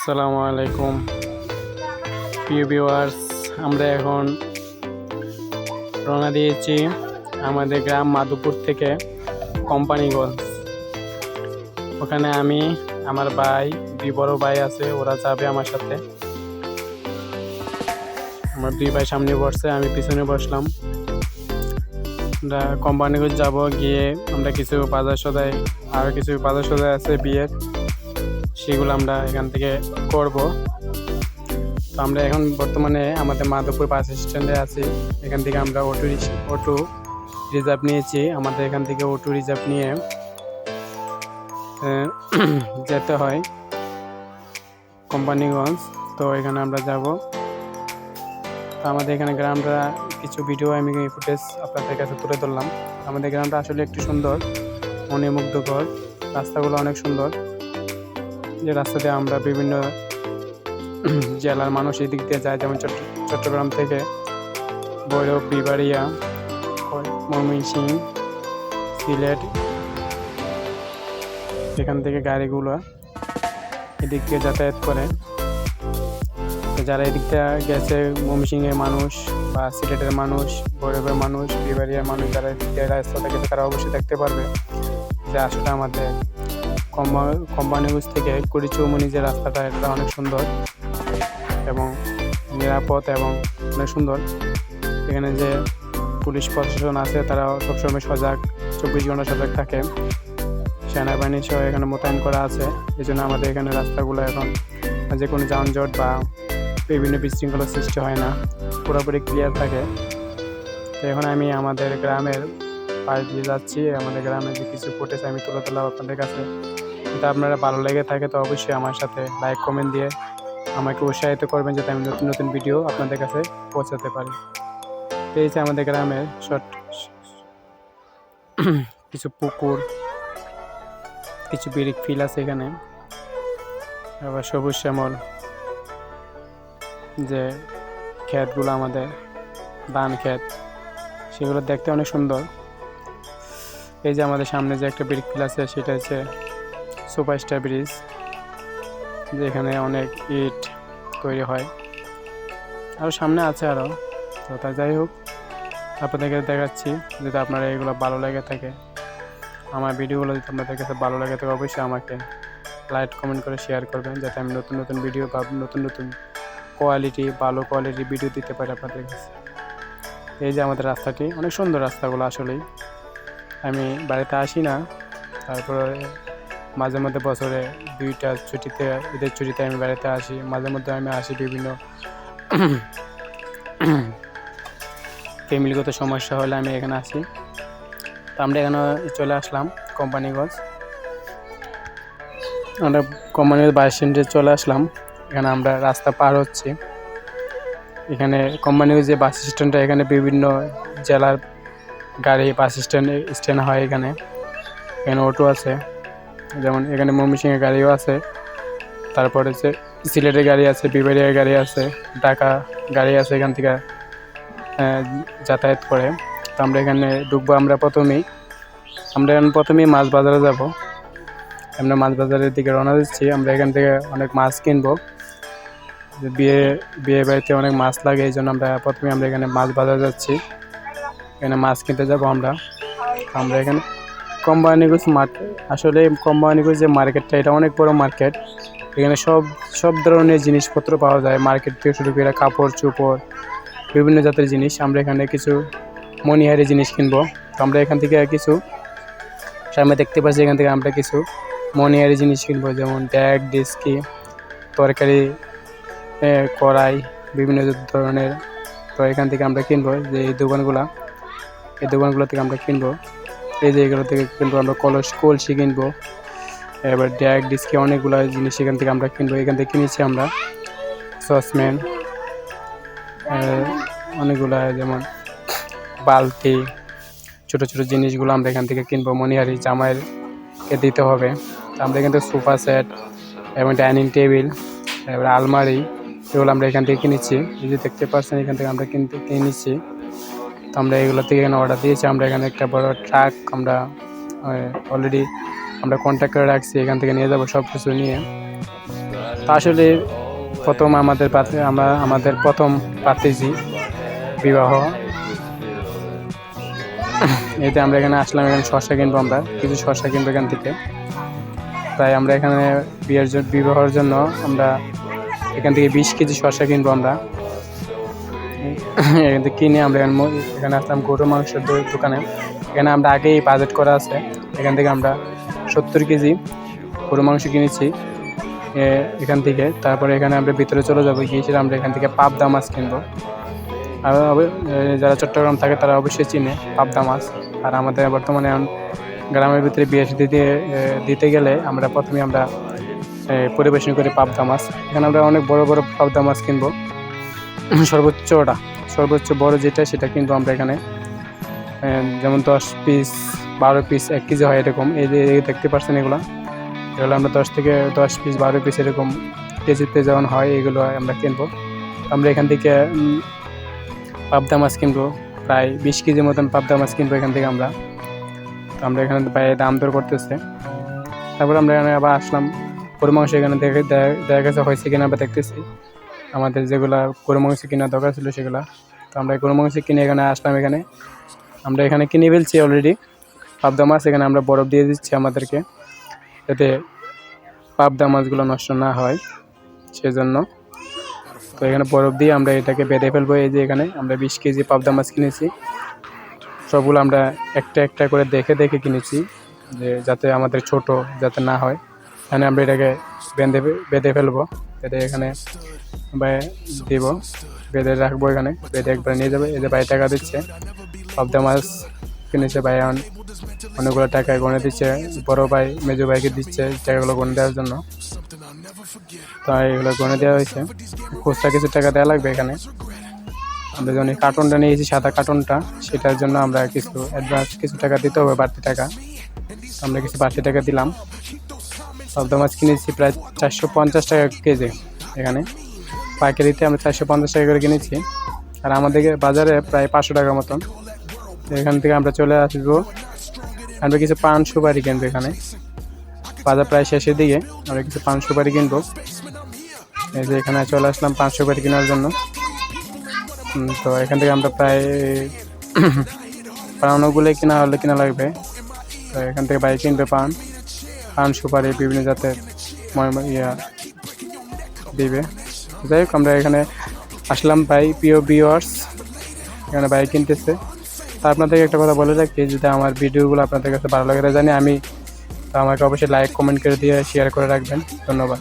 আসসালামু আলাইকুম। প্রিয় ভিউয়ার্স, আমরা এখন রওনা দিয়েছি আমাদের গ্রাম মাধুপুর থেকে কোম্পানিগঞ্জ। ওখানে আমি, আমার ভাই, দুই বড় ভাই আছে, ওরা যাবে আমার সাথে। আমার দুই ভাই সামনে বসছে, আমি পিছনে বসলাম। আমরা কোম্পানিগঞ্জ যাব গিয়ে আমরা কিছু বাজার সদাই আরও কিছু বাজার সদাই আছে বিয়ের। সেগুলো আমরা এখান থেকে করব। তো আমরা এখন বর্তমানে আমাদের মাধবপুর বাস স্ট্যান্ডে আছি। এখান থেকে আমরা অটো অটো রিজার্ভ নিয়েছি। আমাদের এখান থেকে অটো রিজার্ভ নিয়ে যেতে হয় কোম্পানিগঞ্জ। তো এখানে আমরা যাব। তো আমাদের এখানে গ্রামটা কিছু ভিডিও আমি ফুটেজ আপনাদের কাছে তুলে ধরলাম। আমাদের গ্রামটা আসলে একটু সুন্দর, মনে মুগ্ধকর। রাস্তাগুলো অনেক সুন্দর। যে রাস্তা দিয়ে আমরা বিভিন্ন জেলার মানুষ এই দিক দিয়ে যায়, যেমন চট্ট- চট্টগ্রাম থেকে ভৈরব, বিবাড়িয়া ময়মনসিং সিলেট, এখান থেকে গাড়িগুলো এদিক দিয়ে যাতায়াত করে। যারা এদিক দিয়ে গেছে, ময়মনসিংহের মানুষ বা সিলেটের মানুষ, ভৈরবের মানুষ, বিবাড়িয়ার মানুষ, যারা এদিক দিয়ে রাস্তাটা গেছে, তারা অবশ্যই দেখতে পারবে যে আসলে আমাদের কোম্পানিগঞ্জ থেকে কুড়ি চৌমনি যে রাস্তাটা, এটা অনেক সুন্দর এবং নিরাপদ এবং অনেক সুন্দর। এখানে যে পুলিশ প্রশাসন আছে তারা সবসময় সজাগ, চব্বিশ ঘণ্টা সজাগ থাকে। সেনাবাহিনী সহ এখানে মোতায়েন করা আছে। এই জন্য আমাদের এখানে রাস্তাগুলো এখন যে কোনো যানজট বা বিভিন্ন বিশৃঙ্খলার সৃষ্টি হয় না। পুরোপুরি ক্লিয়ার থাকে। তো এখন আমি আমাদের গ্রামের পাশ দিয়ে যাচ্ছি। আমাদের গ্রামের যে কিছু ফুটেজ আমি তুলে তোলা আপনাদের কাছে। যদি আপনারা ভালো লেগে থাকে, তো অবশ্যই আমার সাথে লাইক কমেন্ট দিয়ে আমাকে উৎসাহিত করবেন যাতে আমি নতুন নতুন ভিডিও আপনাদের কাছে পৌঁছাতে পারি। এই যে আমাদের গ্রামের শর্ট কিছু পুকুর, কিছু বিরিক ফিল আছে এখানে। আবার সবুজ শ্যামল, যে ক্ষেতগুলো আমাদের, ধান ক্ষেত, সেগুলো দেখতে অনেক সুন্দর। এই যে আমাদের সামনে যে একটা ব্রিক ফিল আছে, সেটা হচ্ছে সুপারস্টার ব্রিজ, যেখানে অনেক ইট তৈরি হয়। আরও সামনে আছে আরও তো তা যাই হোক, আপনাদেরকে দেখাচ্ছি যদি আপনারা এগুলো ভালো লেগে থাকে। আমার ভিডিওগুলো যদি আপনাদের কাছে ভালো লাগে থাকে, অবশ্যই আমাকে লাইক, কমেন্ট করে শেয়ার করবেন, যাতে আমি নতুন নতুন ভিডিও বা নতুন নতুন কোয়ালিটি, ভালো কোয়ালিটির ভিডিও দিতে পারি আপনাদের কাছে। এই যে আমাদের রাস্তাটি, অনেক সুন্দর রাস্তাগুলো আসলেই। আমি বাড়িতে আসি না, তারপরে মাঝে মধ্যে বছরে দুইটা ছুটিতে, ঈদের ছুটিতে আমি বাড়িতে আসি। মাঝে মধ্যে আমি আসি বিভিন্ন ফ্যামিলিগত সমস্যা হলে আমি এখানে আসি। তো আমরা এখানে চলে আসলাম কোম্পানিগঞ্জ। আমরা কোম্পানির বাস স্ট্যান্ডে চলে আসলাম। এখানে আমরা রাস্তা পার হচ্ছি। এখানে কোম্পানির যে বাস স্ট্যান্ডটা, এখানে বিভিন্ন জেলার গাড়ি বাস স্ট্যান্ড স্ট্যান্ড হয় এখানে। এখানে অটো আছে। যেমন এখানে ময়মনসিংহের গাড়িও আছে, তারপরে যে সিলেটের গাড়ি আছে, বিবারিয়ার গাড়ি আছে, ঢাকা গাড়ি আছে এখান থেকে যাতায়াত করে। তো আমরা এখানে ঢুকবো আমরা প্রথমেই। আমরা এখন প্রথমেই মাছ বাজারে যাব। আমরা মাছ বাজারের দিকে রওনা দিচ্ছি। আমরা এখান থেকে অনেক মাছ কিনবো। বিয়ে বিয়ে বাড়িতে অনেক মাছ লাগে, এই জন্য আমরা প্রথমে আমরা এখানে মাছ বাজার যাচ্ছি। এখানে মাছ কিনতে যাব আমরা। আমরা এখানে কোম্পানিগঞ্জ মার্কেট আসলে কোম্পানিগঞ্জ যে মার্কেটটা এটা অনেক বড় মার্কেট এখানে সব সব ধরনের জিনিসপত্র পাওয়া যায়। মার্কেট থেকে শুরু করে কাপড়, চোপড়, বিভিন্ন জাতের জিনিস। আমরা এখানে কিছু মনিহারি জিনিস কিনবো। তো আমরা এখান থেকে কিছু, সামনে দেখতে পাচ্ছি এখান থেকে আমরা কিছু মনিহারি জিনিস কিনবো। যেমন ব্যাগ ডিস্কি, তরকারি কড়াই, বিভিন্ন ধরনের। তো এখান থেকে আমরা কিনবো যে এই দোকানগুলা, এই দোকানগুলো থেকে আমরা কিনবো। এই যে এগুলো থেকে কিনবো আমরা কলস, কলসি কিনবো। এবার ড্যাগ ডিস্কি অনেকগুলো জিনিস এখান থেকে আমরা কিনবো। এখান থেকে কিনেছি আমরা সসম্যান অনেকগুলা যেমন বালতি, ছোট ছোট জিনিসগুলো আমরা এখান থেকে কিনবো। মনিহারি জামাইয়ের কে দিতে হবে। আমরা এখান থেকে সোফা সেট এবং ডাইনিং টেবিল, এবার আলমারি, এগুলো আমরা এখান থেকে কিনেছি। এই যে দেখতে পাচ্ছেন, এখান থেকে আমরা কিনতে কিনেছি। তো আমরা এগুলো থেকে এখানে অর্ডার দিয়েছি। আমরা এখানে একটা বড় ট্রাক আমরা অলরেডি আমরা কন্ট্যাক্ট করে রাখছি, এখান থেকে নিয়ে যাব সব কিছু নিয়ে। তো আসলে প্রথম আমাদের আমরা, আমাদের প্রথম পাত্রীজি বিবাহ। এতে আমরা এখানে আসলাম, এখানে শসা কিনবো আমরা, কিছু শসা কিনবো এখান থেকে। তাই আমরা এখানে বিয়ের জন্য বিবাহের জন্য আমরা এখান থেকে বিশ কেজি শসা কিনবো আমরা। এখান কিনে আমরা এখানে আসলাম গরু মাংসের দোকানে। এখানে আমরা আগেই বাজেট করা আছে। এখান থেকে আমরা সত্তর কেজি গরু মাংস কিনেছি। এখান থেকে। তারপরে এখানে আমরা ভিতরে চলে যাব। গিয়েছিলাম আমরা এখান থেকে পাবদা মাছ কিনবো। আর যারা চট্টগ্রাম থাকে তারা অবশ্যই চিনে পাবদা মাছ। আর আমাদের বর্তমানে গ্রামের ভিতরে বিয়ে দিতে দিতে গেলে আমরা প্রথমে আমরা পরিবেশন করি পাবদা মাছ। এখানে আমরা অনেক বড় বড় পাবদা মাছ কিনবো। সর্বোচ্চটা। সর্বোচ্চ বড় যেটা, সেটা কিন্তু আমরা এখানে যেমন দশ পিস বারো পিস এক কেজি হয় এরকম। এই যে দেখতে পাচ্ছেন এগুলো? এগুলো আমরা দশ থেকে দশ পিস বারো পিস এরকম কেজিতে যেমন হয়, এগুলো আমরা কিনবো। আমরা এখান থেকে পাবদা মাছ কিনবো। প্রায় বিশ কেজি মতন পাবদা মাছ কিনবো এখান থেকে আমরা। তো আমরা এখানে বাইরে দাম দর করতেছে। তারপর আমরা এখানে আবার আসলাম। গরু মাংস এখানে দেখা দেখা গেছে, হয়েছে কিনা আবার দেখতেছি। আমাদের যেগুলা গরু মাংস কেনার দরকার ছিল সেগুলা। তো আমরা গরু মাংস কিনে এখানে আসলাম এখানে। আমরা এখানে কিনে ফেলছি অলরেডি পাবদা মাছ এখানে আমরা বরফ দিয়ে দিচ্ছি আমাদেরকে, যাতে পাবদা মাছগুলো নষ্ট না হয় সেজন্য। তো এখানে বরফ দিয়ে আমরা এটাকে বেঁধে ফেলব এই যে এখানে। আমরা বিশ কেজি পাবদা মাছ কিনেছি। সবগুলো আমরা একটা একটা করে দেখে দেখে কিনেছি, যে যাতে আমাদের ছোট যাতে না হয়। এখানে আমরা এটাকে বেঁধে বেঁধে ফেলব বেঁধে এখানে দিব। বেঁধে রাখব এখানে। বেঁধে একবার নিয়ে যাবে। যে ভাই টাকা দিচ্ছে, পাবদা মাছ কিনেছে ভাই এখন। অনেকগুলো টাকা গনে দিচ্ছে। বড় ভাই, মেজো ভাইকে দিচ্ছে টাকাগুলো গনে দেওয়ার জন্য। তাই এগুলো গনে দেওয়া হয়েছে। খুচরা কিছু টাকা দেওয়া লাগবে এখানে। আমরা যখন এই কার্টনটা নিয়েছি, সাদা কার্টুনটা সেটার জন্য আমরা কিছু অ্যাডভান্স কিছু টাকা দিতে হবে, বাড়তি টাকা। আমরা কিছু বাড়তি টাকা দিলাম। পাবদা মাছ কিনেছি প্রায় চারশো পঞ্চাশ টাকা কেজি এখানে। পাইকারিতে আমরা চারশো পঞ্চাশ টাকা করে কিনেছি। আর আমাদের বাজারে প্রায় পাঁচশো টাকা মতন। এখান থেকে আমরা চলে আসব। আমরা কিছু পান সুপারি কিনবো এখানে। বাজার প্রায় শেষের দিকে। আমরা কিছু পান সুপারি কিনবো। এই যে এখানে চলে আসলাম পান সুপারি কেনার জন্য। তো এখান থেকে আমরা প্রায় পান অনেকগুলোই কেনা হলে কেনা লাগবে। তো এখান থেকে বাইক কিনবে পান। পান সুপারি বিভিন্ন জাতের ইয়া দিবে। যাই হোক, আমরা এখানে আসলাম ভাই, প্রিয় ভিওয়ার্স এখানে বাইক কিনতেছে। তা আপনাদেরকে একটা কথা বলে রাখি, যদি আমার ভিডিওগুলো আপনাদের কাছে ভালো লাগে জানি আমি, তো আমাকে অবশ্যই লাইক কমেন্ট করে দিয়ে শেয়ার করে রাখবেন। ধন্যবাদ।